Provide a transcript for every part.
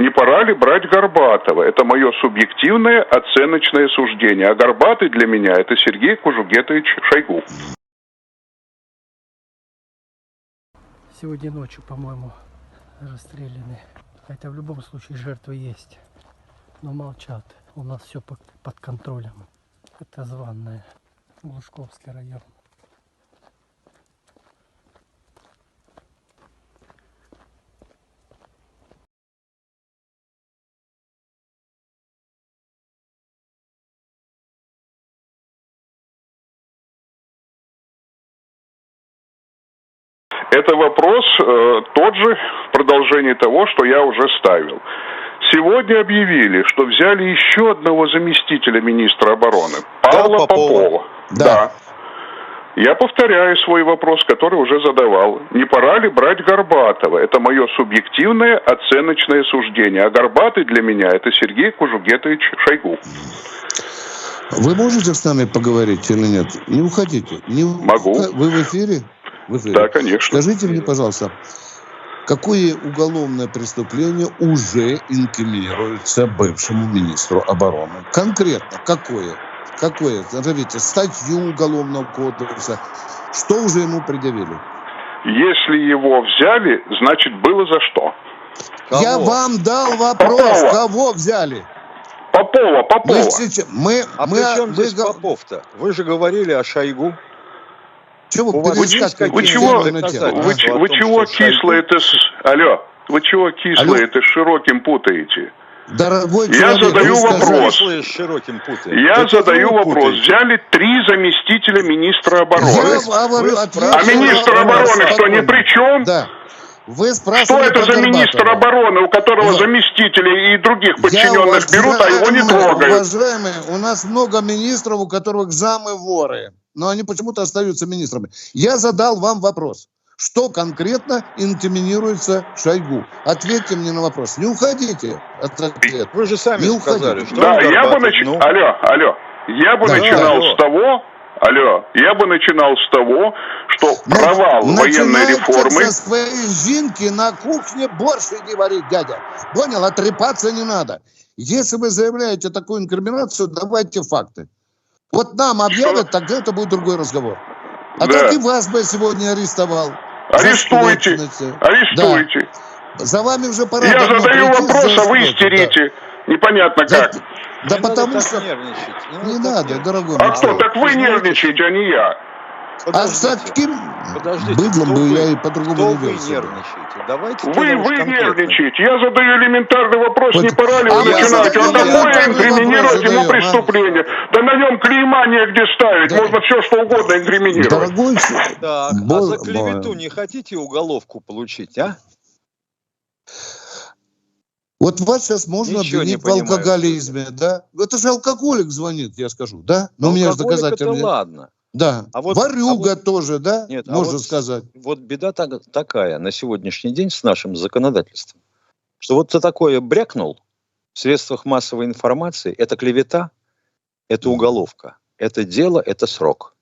не пора ли брать Горбатова. Это мое субъективное оценочное суждение. А Горбатый для меня это Сергей Кужугетович Шойгу. Сегодня ночью, по-моему, расстреляны. Хотя в любом случае жертвы есть. Но молчат. У нас все под контролем. Это званное. Лужковский район. Это вопрос э, тот же в продолжении того, что я уже ставил. Сегодня объявили, что взяли еще одного заместителя министра обороны, Павла Да, Попова. Попова. Да. Я повторяю свой вопрос, который уже задавал. Не пора ли брать Горбатова? Это мое субъективное оценочное суждение. А Горбатый для меня это Сергей Кужугетович Шойгу. Вы можете с нами поговорить или нет? Не уходите. Не Могу. Вы в эфире? В эфире. Да, конечно. Скажите мне, пожалуйста, какое уголовное преступление уже инкриминируется бывшему министру обороны? Конкретно, какое? Какое? Назовите статью уголовного кодекса. Что уже ему предъявили? Если его взяли, значит было за что. Я вам дал вопрос, Попова. кого взяли? Попова, Попова. Мы, сейчас- мы, А мы, при чем мы здесь го- Попов-то? Вы же говорили о Шойгу. Чего вы перескакиваете Вы чего, вы, а? вы чего кислое это с... Алло, вы чего кислое Алло. это с широким путаете? Дорогой Я человек, задаю вы вопрос. Я Это задаю вы вопрос. путаете. Взяли три заместителя министра Я обороны. вы А спрашиваете на министр обороны что, ни при чем? Да. Вы Что это за министр обороны, у которого Ну. заместителей и других Я подчиненных берут, а его не трогают? Уважаемые, у нас много министров, у которых замы воры. Но они почему-то остаются министрами. Я задал вам вопрос. Что конкретно инкриминируется Шойгу? Ответьте мне на вопрос. Не уходите от ответа. Вы же сами Не сказали, уходите. что Да, я бы начинал... Ну, Алло, алло. Я бы Да, начинал алло. с того... Алло, я бы начинал с того, что провал военной начинайте реформы... со своей жинки на кухне борщ иди варить, дядя. Понял? Отрепаться не надо. Если вы заявляете такую инкриминацию, давайте факты. Вот нам объявят, тогда это будет другой разговор. А Да. так и вас бы сегодня арестовал. Арестуйте, арестуйте. За вами уже пора. Я задаю прийти вопрос, а вы истерите. Непонятно Да, как. Да, да не надо потому что... нервничать. Не так надо, нервничать. дорогой А мой кто? человек. Так вы нервничаете, а не я. А с Подождите. таким Подождите, быдлом кто бы вы? я и по-другому не вы вел себя. нервничаете? Давайте Вы, вы нервничаете. Я задаю элементарный вопрос, Вот. не пора ли А вы начинаете? А элементарный инкриминировать ему а? преступление? Да на нем клейма негде ставить. Да. Можно все что угодно инкриминировать. Дорогой Так, а Бо- за клевету не хотите уголовку получить, а? Вот вас сейчас можно Ничего обвинить в алкоголизме, да? Это же алкоголик звонит, я скажу, да? Но у меня же доказательно это ладно. Да. А вот- Варюга а тоже, да? Нет, а Можно вот- сказать. Вот беда так- такая на сегодняшний день с нашим законодательством, что вот ты такое брякнул в средствах массовой информации, это клевета, это уголовка, это дело, это срок.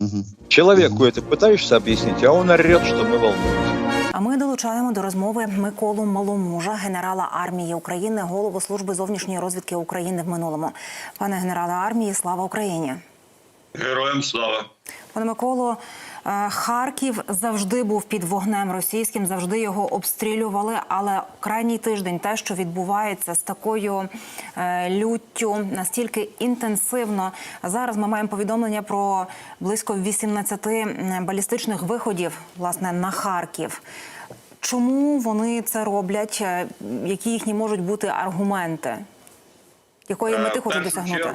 Мгм. Человеку Мгм. это пытаешься объяснить, а он орет, что мы волнуемся. А ми долучаємо до розмови Миколу Маломужа, генерала армії України, голову служби зовнішньої розвідки України в минулому. Пане генерале армії, слава Україні! Героям слава. Пане Миколо, е, Харків завжди був під вогнем російським, завжди його обстрілювали. Але крайній тиждень, те, що відбувається з такою е, люттю, настільки інтенсивно. Зараз ми маємо повідомлення про близько 18 балістичних виходів власне на Харків. Чому вони це роблять? Е, Які їхні можуть бути аргументи? Якої мети хочуть досягнути?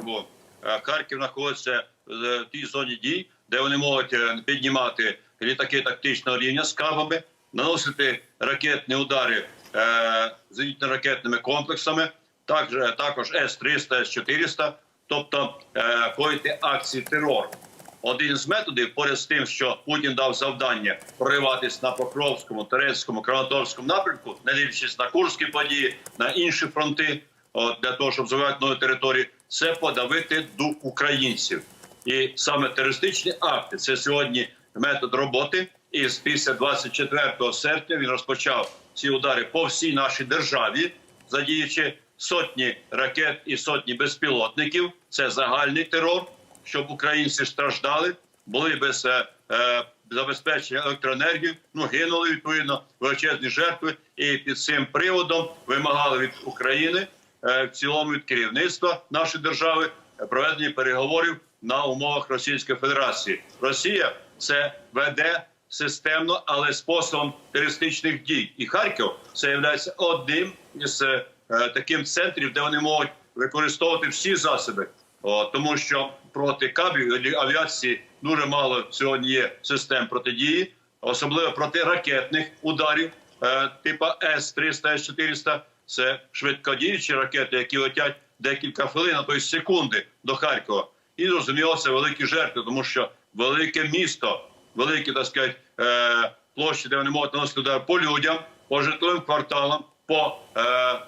Харків знаходиться в тій зоні дій, де вони можуть е, піднімати літаки тактичного рівня з кабами, наносити ракетні удари е, зенітно-ракетними комплексами, також, також С-300, С-400, тобто е, коїти акції терору. Один з методів, поряд з тим, що Путін дав завдання прориватись на Покровському, Терецькому, Краматорському напрямку, не дивлячись на Курські події, на інші фронти, для того, щоб завоювати нові території, це подавити дух українців. І саме терористичні акти це сьогодні метод роботи. І після 24 серпня він розпочав ці удари по всій нашій державі. задіючи сотні ракет і сотні безпілотників. Це загальний терор, щоб українці страждали, були без е, е, забезпечення електроенергії, ну гинули відповідно величезні жертви, і під цим приводом вимагали від України е, в цілому від керівництва нашої держави проведення переговорів на умовах Російської Федерації. Росія це веде системно, але способом терористичних дій. І Харків це є одним із е, таким центрів, де вони можуть використовувати всі засоби. О, тому що проти кабів авіації дуже мало сьогодні є систем протидії, особливо проти ракетних ударів е, типа С-300, С-400. Це швидкодіючі ракети, які летять декілька хвилин, а то й секунди до Харкова. І зрозуміло, це великі жертви, тому що велике місто, великі так сказати, е, площі, де вони можуть наносити удар по людям, по житловим кварталам, по е,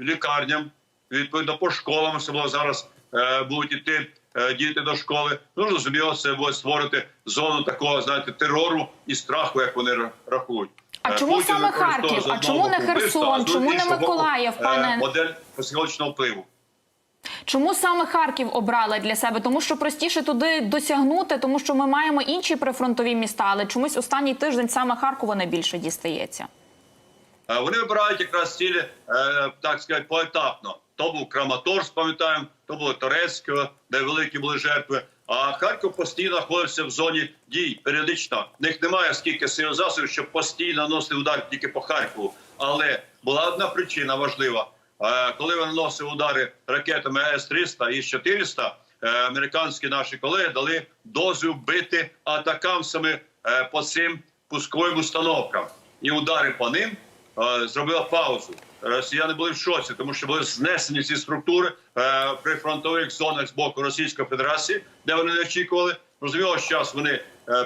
лікарням, відповідно по школам, особливо зараз е, будуть іти е, діти до школи. Ну зрозуміло, це буде створити зону такого, знаєте, терору і страху, як вони рахують. А Е, чому Путін саме Харків? А чому не Херсон? Чому не Миколаїв, е, пане? модель психологічного впливу. Чому саме Харків обрали для себе? Тому що простіше туди досягнути, тому що ми маємо інші прифронтові міста, але чомусь останній тиждень саме Харкова найбільше дістається. Е, Вони вибирають якраз цілі, е, так сказати, поетапно. То був Краматорськ, пам'ятаємо, то було Торецьке, де великі були жертви. А Харків постійно знаходився в зоні дій періодично. В них немає скільки сил засобів, щоб постійно наносити удар тільки по Харкову. Але була одна причина важлива. Е, Коли вони наносили удари ракетами С-300 і С-400, е, американські наші колеги дали дозвіл бити атакамсами е, по цим пусковим установкам. І удари по ним зробила паузу. Росіяни були в шоці, тому що були знесені ці структури при фронтових зонах з боку Російської Федерації, де вони не очікували. Розуміло, що час вони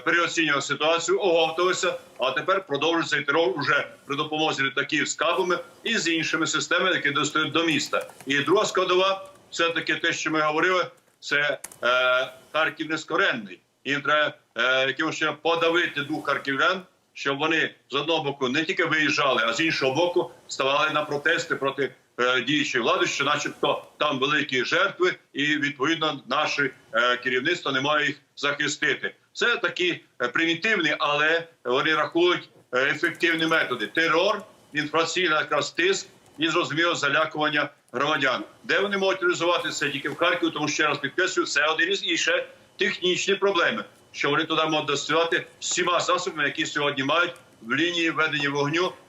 переоцінювали ситуацію, оговтувалися, а тепер продовжують цей терор уже при допомозі літаків з кабами і з іншими системами, які достають до міста. І друга складова, все таки те, що ми говорили, це е, Харків нескоренний. Їм треба е, якимось чином подавити дух харків'ян, щоб вони з одного боку не тільки виїжджали, а з іншого боку ставали на протести проти е, діючої влади, що, начебто, там великі жертви, і відповідно наше е, керівництво не має їх захистити. Це такі е, примітивні, але вони рахують е, ефективні методи: терор, інфраційний якраз тиск і зрозуміло залякування громадян. Де вони можуть реалізувати це тільки в Харкові, тому ще раз підкреслюю, це один із і технічні проблеми, що вони туди можуть достигати всіма засобами, які сьогодні мають в лінії ведення вогню